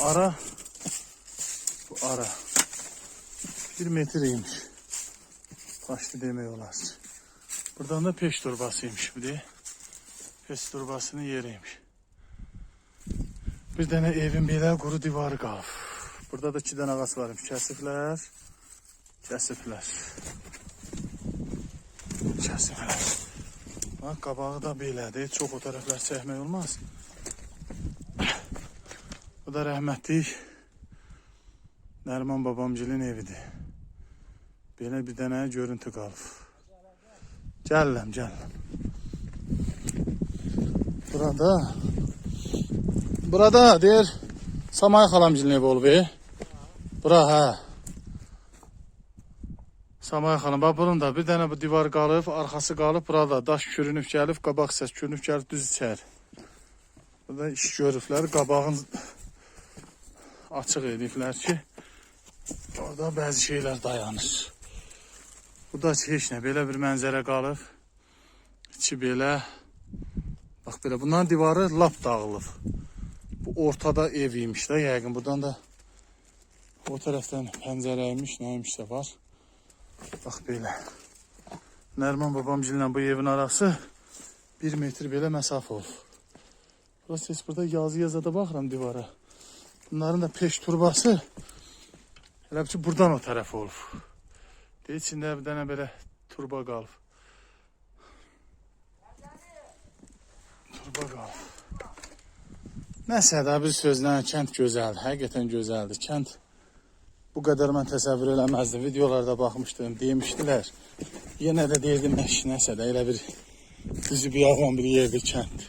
ara bu ara bir metreymiş. Taşlı demək olar. Buradan da peş torbasıymış bu diye. Peş torbasının yeriymiş. Bir tane evin belə quru divarı qalıb. Burada da iki dənə ağac varmış. Kəsiblər. Kəsiblər. Kəsiblər. Bax, qabağı da belədir. Çox o tərəflər çəkmək olmaz. Da rəhmətlik Nərman babamgilin evidir. Belə bir dənə görüntü qalıb. Gəlirəm, gəlirəm. Burada Burada deyir Samay xalamgilin evi olub. e? Bura hə. Samay xanım, bax bunun da bir dənə bu divar qalıb, arxası qalıb, burada daş kürünüb gəlib, qabaq səs kürünüb gəlib düz içəri. Burada iş görüblər, qabağın açıq ediblər ki, orada bəzi şeylər dayanır. Bu da heç nə, belə bir mənzərə qalıb. İçi belə, bax belə, bunların divarı lap dağılıb. Bu ortada ev imiş də, yəqin buradan da o tərəfdən pəncərəymiş, nəymişsə var. Bax belə. Nərman babamgillə bu evin arası 1 metr belə məsafə olub. Burası heç burada yazı yazada baxıram divara. Bunların da peş turbası bil ki buradan o tərəf olub. Deyir içində bir dənə belə turba qalıb. Turba qalıb. Nəsə də bir sözlə kənd gözəldir. Həqiqətən gözəldir. Kənd bu qədər mən təsəvvür eləməzdim. Videolarda baxmışdım, demişdilər. Yenə də deyirdim nəsə də elə bir düzü bir yalan bir yerdir kənd.